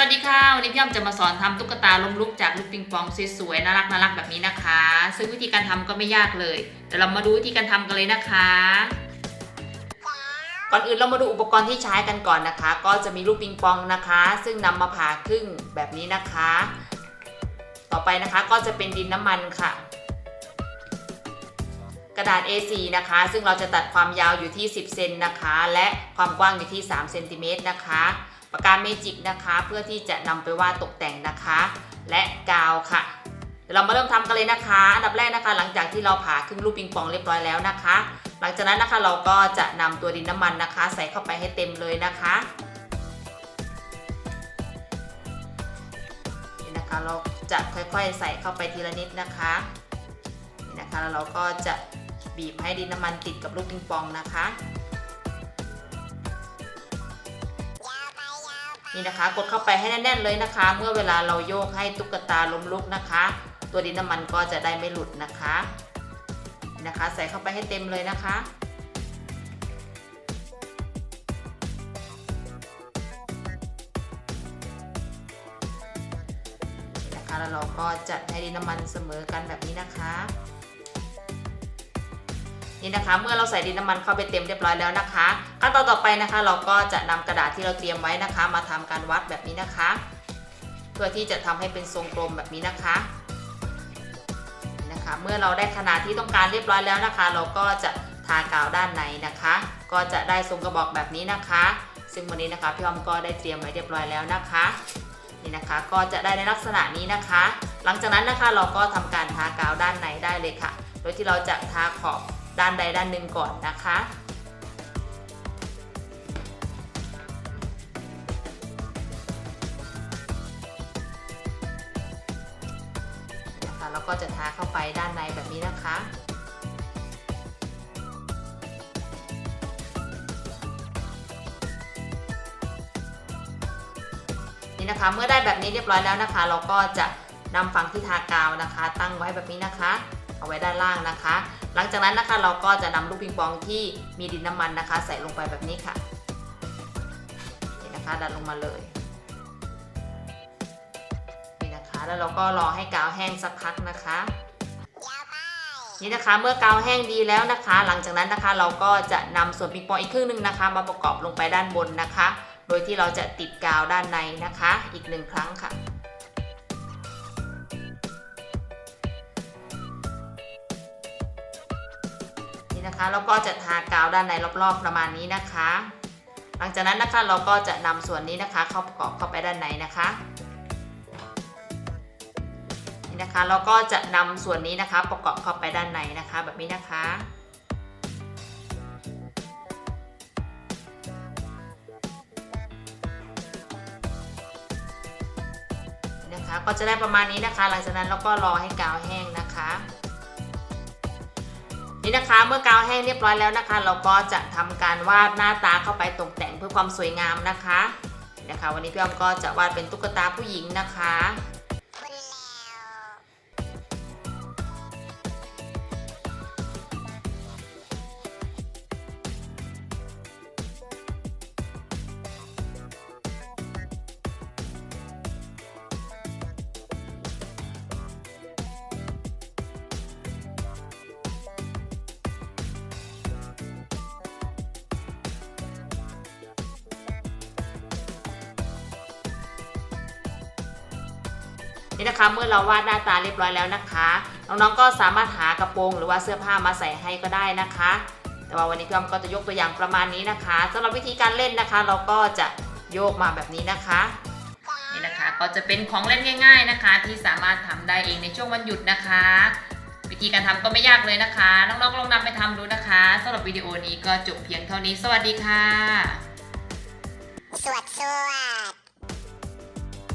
สวัสดีค่ะ วันนี้พี่อ้อมจะมาสอนทำตุ๊กตาล้มลุกจากลูกปิงปองสวยๆน่ารักน่ารักแบบนี้นะคะ ซึ่งวิธีการทำก็ไม่ยากเลยเดี๋ยวเรามาดูวิธีการทำกันเลยนะคะ ก่อนอื่นเรามาดูอุปกรณ์ที่ใช้กันก่อนนะคะ ก็จะมีลูกปิงปองนะคะ ซึ่งนำมาผ่าครึ่งแบบนี้นะคะ ต่อไปนะคะก็จะเป็นดินน้ำมันค่ะ กระดาษ A4 นะคะ ซึ่งเราจะตัดความยาวอยู่ที่ 10 เซนนะคะ และความกว้างอยู่ที่3เซนติเมตรนะคะ ปากกาเมจิกนะคะ เพื่อที่จะนำไปวาดตกแต่งนะคะ และกาวค่ะเดี๋ยวเรามาเริ่มทำกันเลยนะคะ อันดับแรกนะคะ หลังจากที่เราผ่าครึ่งลูกปิงปองเรียบร้อยแล้วนะคะ หลังจากนั้นนะคะเราก็จะนำตัวดินน้ำมันนะคะ ใส่เข้าไปให้เต็มเลยนะคะนี่นะคะเราจะค่อยๆ ใส่เข้าไปทีละนิดนะคะนี่นะคะแล้วเราก็จะบีบให้ดินน้ำมันติดกับลูกปิงปองนะคะ นี่นะคะ กดเข้าไปให้แน่นๆเลยนะคะ เมื่อเวลาเราโยกให้ตุ๊กตาล้มลุกนะคะ ตัวดินน้ำมันก็จะได้ไม่หลุดนะคะนะคะ ใส่เข้าไปให้เต็มเลยนะคะนี่นะคะแล้วเราก็จัดให้ดินน้ำมันเสมอกันแบบนี้นะคะ นี่นะคะ เมื่อเราใส่ดินน้ำมันเข้าไปเต็มเรียบร้อยแล้วนะคะขั้นตอนต่อไปนะคะ เราก็จะนำกระดาษที่เราเตรียมไว้นะคะ มาทำการวัดแบบนี้นะคะ เพื่อที่จะทำให้เป็นทรงกลมแบบนี้นะคะนี่นะคะ เมื่อเราได้ขนาดที่ต้องการเรียบร้อยแล้วนะคะ เราก็จะทากาวด้านในนะคะ ก็จะได้ทรงกระบอกแบบนี้นะคะ ซึ่งวันนี้นะคะพี่ออมก็ได้เตรียมไว้เรียบร้อยแล้วนะคะนี่นะคะก็จะได้ในลักษณะนี้นะคะ หลังจากนั้นนะคะเราก็ทำการทากาวด้านในได้เลยค่ะ โดยที่เราจะทาขอบ ด้านใดด้านหนึ่งก่อนนะคะนะคะ แล้วก็จะทาเข้าไปด้านในแบบนี้นะคะนี่นะคะเมื่อได้แบบนี้เรียบร้อยแล้วนะคะ เราก็จะนำฝั่งที่ทากาวนะคะ ตั้งไว้แบบนี้นะคะ เอาไว้ด้านล่างนะคะ หลังจากนั้นนะคะเราก็จะนำลูกปิงปองที่มีดินน้ำมันนะคะ ใส่ลงไปแบบนี้ค่ะนี่นะคะดันลงมาเลยนี่นะคะแล้วเราก็รอให้กาวแห้งสักพักนะคะนี่นะคะเมื่อกาวแห้งดีแล้วนะคะ หลังจากนั้นนะคะเราก็จะนำส่วนปิงปองอีกครึ่งหนึ่งนะคะ มาประกอบลงไปด้านบนนะคะ โดยที่เราจะติดกาวด้านในนะคะ อีกหนึ่งครั้งค่ะ นะคะเราก็จะทากาวด้านในรอบๆประมาณนี้นะคะ หลังจากนั้นนะคะเราก็จะนำส่วนนี้นะคะ เข้าประกอบเข้าไปด้านในนะคะนี่นะคะเราก็จะนำส่วนนี้นะคะ ประกอบเข้าไปด้านในนะคะ แบบนี้นะคะนะคะก็จะได้ประมาณนี้นะคะ หลังจากนั้นเราก็รอให้กาวแห้งนะคะ นี่นะคะเมื่อกาวแห้งเรียบร้อยแล้วนะคะ เราก็จะทำการวาดหน้าตาเข้าไปตกแต่งเพื่อความสวยงามนะคะนะคะ วันนี้พี่อ้อมก็จะวาดเป็นตุ๊กตาผู้หญิงนะคะ นี่นะคะเมื่อเราวาดหน้าตาเรียบร้อยแล้วนะคะ น้องๆก็สามารถหากระโปรงหรือว่าเสื้อผ้ามาใส่ให้ก็ได้นะคะ แต่ว่าวันนี้พี่อ้อมก็จะยกตัวอย่างประมาณนี้นะคะสำหรับวิธีการเล่นนะคะ เราก็จะโยกมาแบบนี้นะคะนี่นะคะก็จะเป็นของเล่นง่าย ๆนะคะ ที่สามารถทำได้เองในช่วงวันหยุดนะคะ วิธีการทำก็ไม่ยากเลยนะคะ น้องๆลองนำไปทำดูนะคะสำหรับวิดีโอนี้ก็จบเพียงเท่านี้ สวัสดีค่ะสวัสดสวัสด